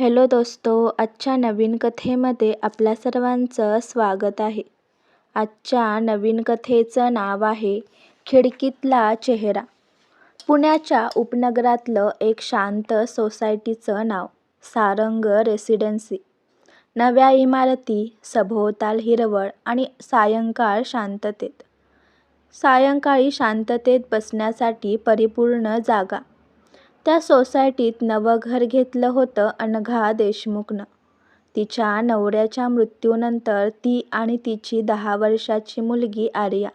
Hello दोस्तो आजच्या नवीन कथेमध्ये आपल्या सर्वांचं स्वागत आहे. आजच्या नवीन कथेचं नाव आहे खिडकीतला चेहरा. पुण्याच्या उपनगरातलं एक शांत सोसायटीचं नाव सारंग रेसिडेन्सी. नव्या इमारती सभोवताल हिरवळ आणि सायंकाळ शांततेत. सायंकाळी शांततेत बसण्यासाठी परिपूर्ण जागा. त्या सोसायटीत नवं घर घेतलं होतं अनघा देशमुखनं. तिच्या नवऱ्याच्या मृत्यूनंतर ती आणि तिची दहा वर्षाची मुलगी आर्या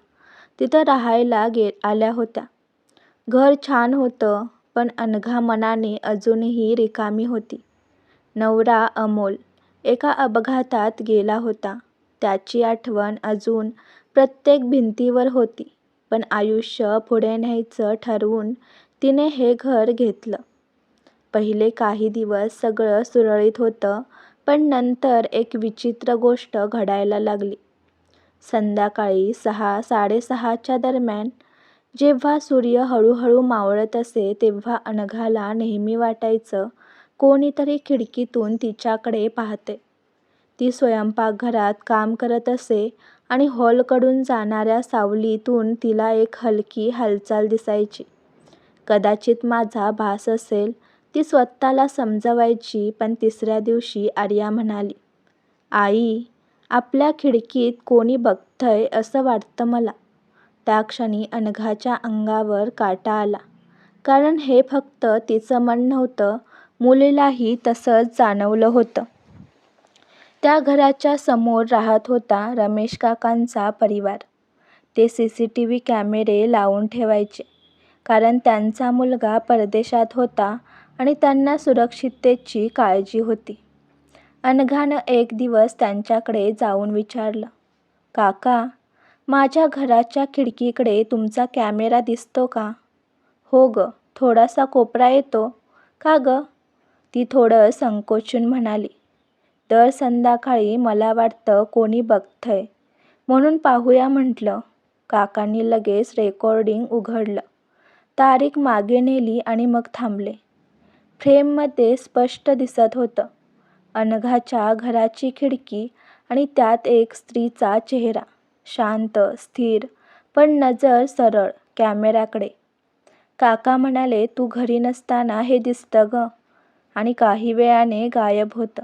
तिथं राहायला आल्या होत्या. घर छान होतं पण अनघा मनाने अजूनही रिकामी होती. नवरा अमोल एका अपघातात गेला होता. त्याची आठवण अजून प्रत्येक भिंतीवर होती. पण आयुष्य पुढे न्यायचं ठरवून तिने हे घर घेतलं. पहिले काही दिवस सगळं सुरळीत होतं पण नंतर एक विचित्र गोष्ट घडायला लागली. संध्याकाळी सहा साडेसहाच्या दरम्यान जेव्हा सूर्य हळूहळू मावळत असे तेव्हा अनघाला नेहमी वाटायचं कोणीतरी खिडकीतून तिच्याकडे पाहते ती स्वयंपाकघरात काम करत असे आणि हॉलकडून जाणाऱ्या सावलीतून तिला एक हलकी हालचाल दिसायची. कदाचित माझा भास असेल ती स्वतःला समजवायची पण तिसऱ्या दिवशी आर्या म्हणाली, आई, आपल्या खिडकीत कोणी बघतंय असं वाटतं मला. त्या क्षणी अनघाच्या अंगावर काटा आला. कारण हे फक्त तिचं मन नव्हतं मुलीलाही तसंच जाणवलं होतं. त्या घराच्या समोर राहत होता रमेश काकांचा परिवार. ते सी सी टी व्ही कॅमेरे लावून ठेवायचे. कारण त्यांचा मुलगा परदेशात होता आणि त्यांना सुरक्षिततेची काळजी होती. अनघानं एक दिवस त्यांच्याकडे जाऊन विचारलं, काका, माझ्या घराच्या खिडकीकडे तुमचा कॅमेरा दिसतो का? हो गं, थोडासा कोपरा येतो. का गं? ती थोडं संकोचून म्हणाली, दर संध्याकाळी मला वाटतं कोणी बघतंय म्हणून पाहूया म्हटलं. काकांनी लगेच रेकॉर्डिंग उघडलं. तारीख मागे नेली आणि मग थांबले. फ्रेममध्ये स्पष्ट दिसत होतं अनघाच्या घराची खिडकी आणि त्यात एक स्त्रीचा चेहरा. शांत, स्थिर पण नजर सरळ कॅमेऱ्याकडे. काका म्हणाले तू घरी नसताना हे दिसतं गं आणि काही वेळाने गायब होतं.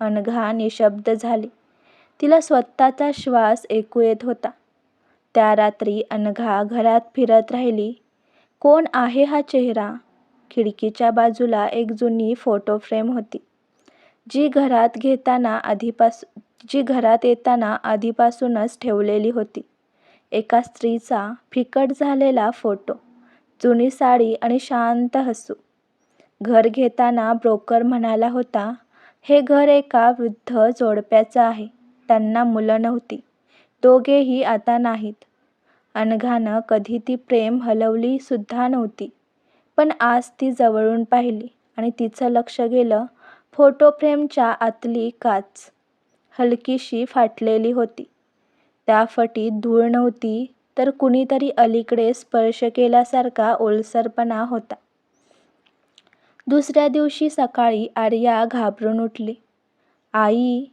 अनघा निशब्द झाली. तिला स्वतःचा श्वास ऐकू येत होता. त्या रात्री अनघा घरात फिरत राहिली. कोण आहे हा चेहरा? खिडकीच्या बाजूला एक जुनी फोटो फ्रेम होती. जी घरात घेताना जी घरात येताना आधीपासूनच ठेवलेली होती. एका स्त्रीचा फिकट झालेला फोटो, जुनी साडी आणि शांत हसू. घर घेताना ब्रोकर म्हणाला होता, हे घर एका वृद्ध जोडप्याचं आहे. त्यांना मुलं नव्हती. दोघेही आता नाहीत. अनघानं कधी ती प्रेम हलवली सुद्धा नव्हती. पण आज ती जवळून पाहिली आणि तिचं लक्ष गेलं फोटो फ्रेमच्या आतली काच. हलकीशी फाटलेली होती. त्या फटीत धूळ नव्हती तर कुणीतरी अलीकडे स्पर्श केल्यासारखा ओलसरपणा होता. दुसऱ्या दिवशी सकाळी आर्या घाबरून उठली. आई,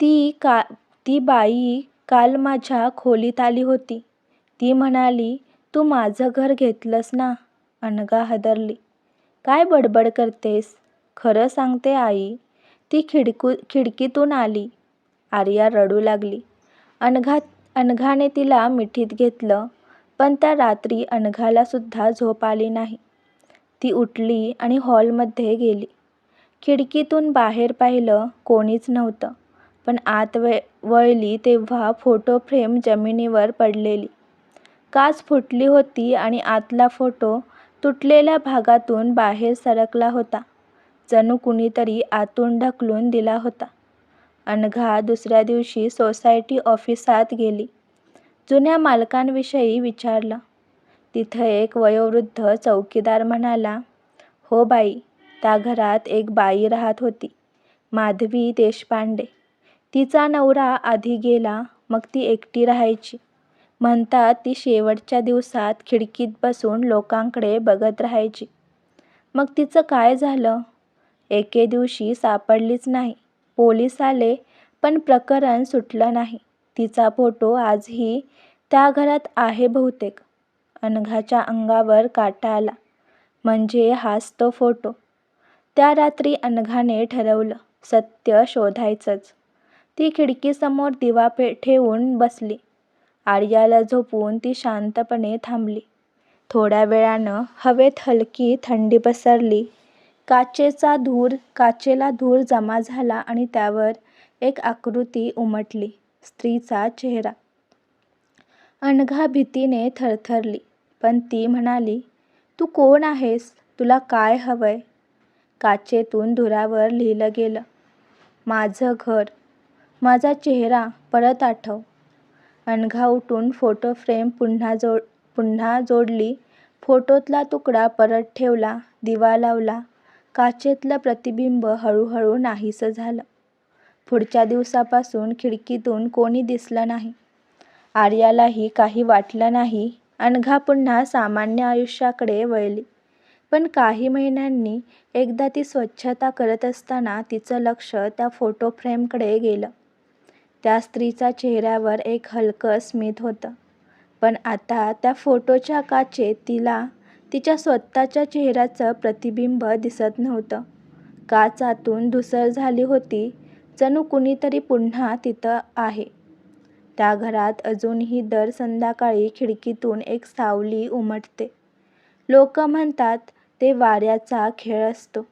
ती बाई काल माझ्या खोलीत आली होती. ती म्हणाली तू माझं घर घेतलंस ना? अनघा हादरली. काय बडबड करतेस? खरं सांगते आई, ती खिडकू खिडकीतून आली. आर्या रडू लागली. अनघाने तिला मिठीत घेतलं. पण त्या रात्री अनघालासुद्धा झोप आली नाही. ती उठली आणि हॉलमध्ये गेली. खिडकीतून बाहेर पाहिलं कोणीच नव्हतं. पण आत वळली तेव्हा फोटो फ्रेम जमिनीवर पडलेली. काच फुटली होती आणि आतला फोटो तुटलेल्या भागातून बाहेर सरकला होता. जणू कुणीतरी आतून ढकलून दिला होता. अनघा दुसऱ्या दिवशी सोसायटी ऑफिसात गेली. जुन्या मालकांविषयी विचारलं. तिथं एक वयोवृद्ध चौकीदार म्हणाला, हो बाई, त्या घरात एक बाई राहत होती. माधवी देशपांडे. तिचा नवरा आधी गेला मग ती एकटी राहायची. म्हणतात ती शेवटच्या दिवसात खिडकीत बसून लोकांकडे बघत राहायची. मग तिचं काय झालं? एके दिवशी सापडलीच नाही. पोलीस आले पण प्रकरण सुटलं नाही. तिचा फोटो आजही त्या घरात आहे बहुतेक. अनघाच्या अंगावर काटा आला. म्हणजे हाच तो फोटो. त्या रात्री अनघाने ठरवलं, सत्य शोधायचंच. ती खिडकीसमोर दिवा पे ठेवून बसली. आर्याला झोपवून ती शांतपणे थांबली. थोड्या वेळानं हवेत हलकी थंडी पसरली. काचेचा धूर काचेला धूर जमा झाला आणि त्यावर एक आकृती उमटली. स्त्रीचा चेहरा. अणघा भीतीने थरथरली. पण ती म्हणाली, तू कोण आहेस? तुला काय हवंय? काचेतून धुरावर लिहिलं गेलं, माझं घर. माझा चेहरा परत आठव. अनघा उठून फोटो फ्रेम पुन्हा जोडली. फोटोतला तुकडा परत ठेवला. दिवा लावला. काचेतलं प्रतिबिंब हळूहळू नाहीसं झालं. पुढच्या दिवसापासून खिडकीतून कोणी दिसलं नाही. आर्यालाही काही वाटलं नाही. अनघा पुन्हा सामान्य आयुष्याकडे वळली. पण काही महिन्यांनी एकदा ती स्वच्छता करत असताना तिचं लक्ष त्या फोटो फ्रेमकडे गेलं. त्या स्त्रीच्या चेहऱ्यावर एक हलकं स्मित होतं. पण आता त्या फोटोच्या काचेत तिला तिच्या स्वतःच्या चेहऱ्याचं प्रतिबिंब दिसत नव्हतं. काच आतून झाली होती. जणू कुणीतरी पुन्हा तिथं आहे. त्या घरात अजूनही दर संध्याकाळी खिडकीतून एक सावली उमटते. लोक म्हणतात ते वाऱ्याचा खेळ असतो.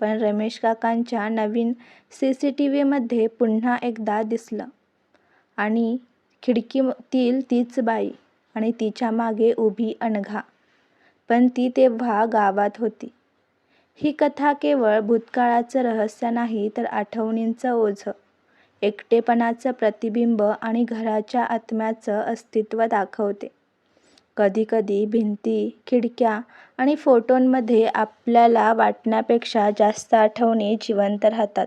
पण रमेश काकांच्या नवीन सी सी टी व्हीमध्ये पुन्हा एकदा दिसलं. आणि खिडकीतील तीच बाई आणि तिच्यामागे उभी अनघा. पण ती तेव्हा गावात होती. ही कथा केवळ भूतकाळाचं रहस्य नाही तर आठवणींचं ओझं, एकटेपणाचं प्रतिबिंब आणि घराच्या आत्म्याचं अस्तित्व दाखवते. कधीकधी भिंती, खिडक्या आणि फोटोंमध्ये आपल्याला वाटण्यापेक्षा जास्त आठवणी जिवंत राहतात.